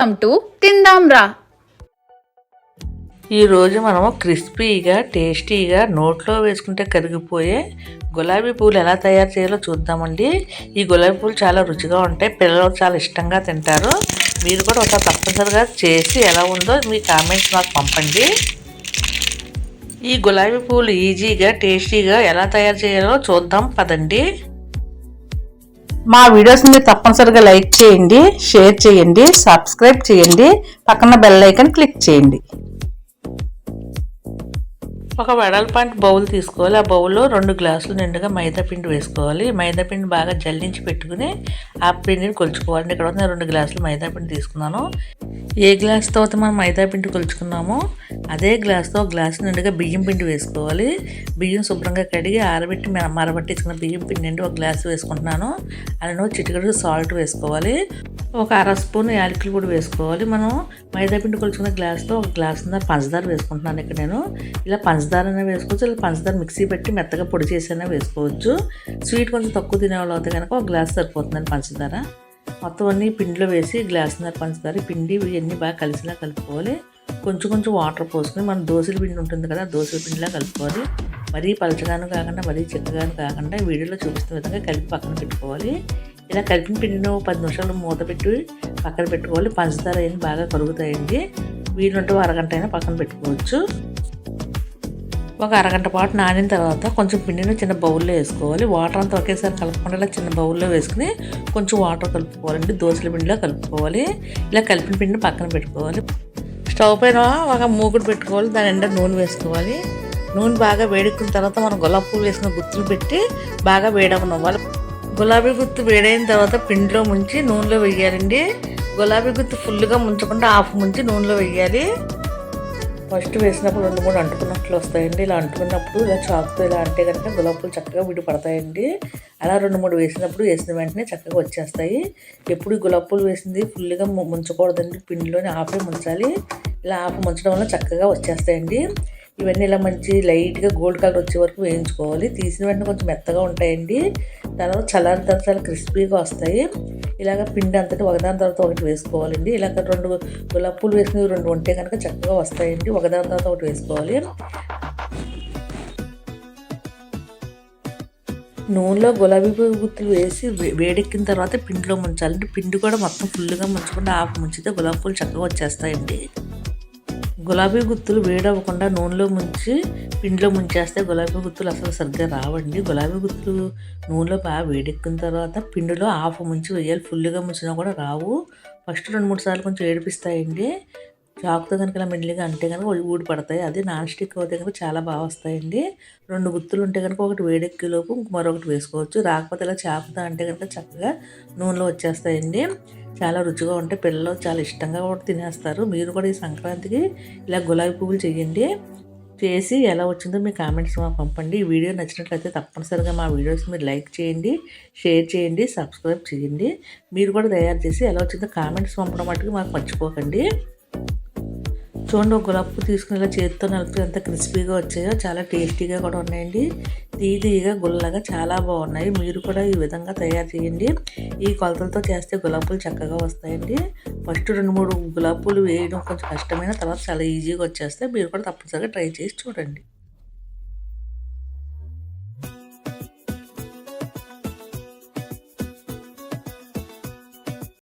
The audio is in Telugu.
వెల్కమ్ టు తిందాం రా ఈరోజు మనము క్రిస్పీగా టేస్టీగా నోట్లో వేసుకుంటే కరిగిపోయే గులాబీ పూలు ఎలా తయారు చేయాలో చూద్దామండి. ఈ గులాబీ పూలు చాలా రుచిగా ఉంటాయి. పిల్లలు చాలా ఇష్టంగా తింటారు. మీరు కూడా ఒకసారి తప్పనిసరిగా చేసి ఎలా ఉందో మీ కామెంట్స్ మాకు పంపండి. ఈ గులాబీ పూలు ఈజీగా టేస్టీగా ఎలా తయారు చేయాలో చూద్దాం. పదండి. మా వీడియోస్ని మీరు తప్పనిసరిగా లైక్ చేయండి షేర్ చేయండి సబ్స్క్రైబ్ చేయండి పక్కన బెల్ ఐకన్ క్లిక్ చేయండి. ఒక వెడల్పాంటి బౌల్ తీసుకోవాలి. ఆ బౌల్లో రెండు గ్లాసులు నిండుగా మైదాపిండి వేసుకోవాలి. మైదా పిండి బాగా జల్లించి పెట్టుకుని ఆ పిండిని కొలుచుకోవాలి. ఇక్కడ ఉన్న రెండు గ్లాసులు మైదా పిండి తీసుకున్నాను. ఏ గ్లాస్తో అయితే మనం మైదా పిండి కొలుచుకున్నామో అదే గ్లాస్తో ఒక నిండుగా బియ్యం పిండి వేసుకోవాలి. బియ్యం శుభ్రంగా కడిగి ఆరబెట్టి మరబట్టించుకున్న బియ్యం పిండి నిండి ఒక గ్లాసు వేసుకుంటున్నాను. అలానే చిటికడు సాల్ట్ వేసుకోవాలి. ఒక అర స్పూన్ యాలకులు కూడా వేసుకోవాలి. మనం మైదా పిండి కొలుచుకున్న గ్లాస్తో ఒక గ్లాస్ పంచదార వేసుకుంటున్నాను ఇక్కడ నేను. ఇలా పంచదార అయినా వేసుకోవచ్చు ఇలా పంచదార మిక్సీ పెట్టి మెత్తగా పొడి చేసైనా వేసుకోవచ్చు. స్వీట్ కొంచెం తక్కువ తినేవాళ్ళు అయితే కనుక ఒక గ్లాస్ సరిపోతుందండి పంచదార. మొత్తం అన్ని పిండిలో వేసి గ్లాసున్నర పంచదార పిండి ఇవన్నీ బాగా కలిసిలా కలుపుకోవాలి. కొంచెం కొంచెం వాటర్ పోసుకొని మనం దోశల పిండి ఉంటుంది కదా దోశల పిండిలా కలుపుకోవాలి. మరీ పలచగాను కాకుండా మరీ చిక్కగాను కాకుండా వీడియోలో చూపిస్తున్న విధంగా కలిపి పక్కన పెట్టుకోవాలి. ఇలా కలిపిన పిండిని పది నిమిషాలు మూత పెట్టి పక్కన పెట్టుకోవాలి. పంచదార అయిన బాగా కరుగుతాయండి. వీలుంటే అరగంట అయినా పక్కన పెట్టుకోవచ్చు. ఒక అరగంట పాటు నానిన తర్వాత కొంచెం పిండిని చిన్న బౌల్లో వేసుకోవాలి. వాటర్ అంతా ఒకేసారి కలపకుండా ఇలా చిన్న బౌల్లో వేసుకుని కొంచెం వాటర్ కలుపుకోవాలండి. దోశల పిండిలో కలుపుకోవాలి. ఇలా కలిపిన పిండిని పక్కన పెట్టుకోవాలి. స్టవ్ పైన ఒక మూకుడు పెట్టుకోవాలి. దాని ఎండ నూనె వేసుకోవాలి. నూనె బాగా వేడెక్కిన తర్వాత మనం గులాబీ పువ్వు వేసిన గుత్తులు పెట్టి బాగా వేడవనివ్వాలి. గులాబీ గుత్తు వేడైన తర్వాత పిండిలో ముంచి నూనెలో వేయాలండి. గులాబీ గుత్తు ఫుల్గా ముంచకుండా హాఫ్ ముంచి నూనెలో వేయాలి. ఫస్ట్ వేసినప్పుడు రెండు మూడు అంటుకున్నట్లు వస్తాయండి. ఇలా అంటుకున్నప్పుడు ఇలా చాకుతో ఇలా అంటే కనుక గులాబీ పూలు చక్కగా విడిపడతాయండి అలా రెండు మూడు వేసినప్పుడు వేసిన వెంటనే చక్కగా వచ్చేస్తాయి. ఎప్పుడు ఈ గులాబీ పూలు వేసింది ఫుల్గా ముంచకూడదండి. పిండిలోని ఆపే ముంచాలి. ఇలా ఆఫ్ ముంచడం వల్ల చక్కగా వచ్చేస్తాయండి. ఇవన్నీ ఇలా మంచి లైట్గా గోల్డ్ కలర్ వచ్చే వరకు వేయించుకోవాలి. తీసిన వెంటనే కొంచెం మెత్తగా ఉంటాయండి. తర్వాత చల్లారిన తర్వాత చాలా క్రిస్పీగా వస్తాయి. ఇలాగ పిండి అంతటి ఒకదాని తర్వాత ఒకటి వేసుకోవాలండి. ఇలాగ రెండు గులాబీ పూలు వేసినవి రెండు ఉంటే కనుక చక్కగా వస్తాయండి. ఒకదాని తర్వాత ఒకటి వేసుకోవాలి. నూనెలో గులాబీ పువ్వు గుత్తులు వేసి వే- వేడెక్కిన తర్వాత పిండిలో ముంచాలంటే పిండి కూడా మొత్తం ఫుల్గా ముంచకుండా ఆకు ముంచితే గులాబీ పూలు చక్కగా వచ్చేస్తాయండి. గులాబీ గుత్తులు వేడవ్వకుండా నూనెలో ముంచి పిండిలో ముంచేస్తే గులాబీ గుత్తులు అసలు సరిగ్గా రావండి. గులాబీ గుత్తులు నూనెలో బాగా వేడెక్కిన తర్వాత పిండిలో హాఫ్ ముంచి వేయాలి. ఫుల్గా ముంచినా కూడా రావు. ఫస్ట్ రెండు మూడు సార్లు కొంచెం ఏడిపిస్తాయండి. చాకుతో కనుక ఇలా మెల్లిగా అంటే కనుక ఊడి పడతాయి. అదే నాన్ స్టిక్ అయితే కనుక చాలా బాగా వస్తాయండి. రెండు గుత్తులు ఉంటే కనుక ఒకటి వేడెక్కేలోపు మరొకటి వేసుకోవచ్చు. రాకపోతే ఇలా చాకుతో అంటే కనుక చక్కగా నూనెలో వచ్చేస్తాయండి. చాలా రుచిగా ఉంటే పిల్లలు చాలా ఇష్టంగా కూడా తినేస్తారు. మీరు కూడా ఈ సంక్రాంతికి ఇలా గులాబీ పువ్వులు చేయండి. చేసి ఎలా వచ్చిందో మీ కామెంట్స్ మాకు పంపండి. ఈ వీడియో నచ్చినట్లయితే తప్పనిసరిగా మా వీడియోస్ మీరు లైక్ చేయండి షేర్ చేయండి సబ్స్క్రైబ్ చేయండి. మీరు కూడా తయారు చేసి ఎలా వచ్చిందో కామెంట్స్ పంపడం మటుకు మాకు మర్చిపోకండి. చూడండి ఒక గులాబీ పువ్వు తీసుకుని ఇలా చేతితో నలిపితే ఎంత క్రిస్పీగా వచ్చాయో చాలా టేస్టీగా కూడా ఉన్నాయండి. తీయగా గుల్లగా చాలా బాగున్నాయి. మీరు కూడా ఈ విధంగా తయారు చేయండి. ఈ కొలతలతో చేస్తే గులాబీ పూలు చక్కగా వస్తాయండి. ఫస్ట్ రెండు మూడు గులాబీ పూలు వేయడం కొంచెం కష్టమైన తర్వాత చాలా ఈజీగా వచ్చేస్తే మీరు కూడా తప్పనిసరిగా ట్రై చేసి చూడండి.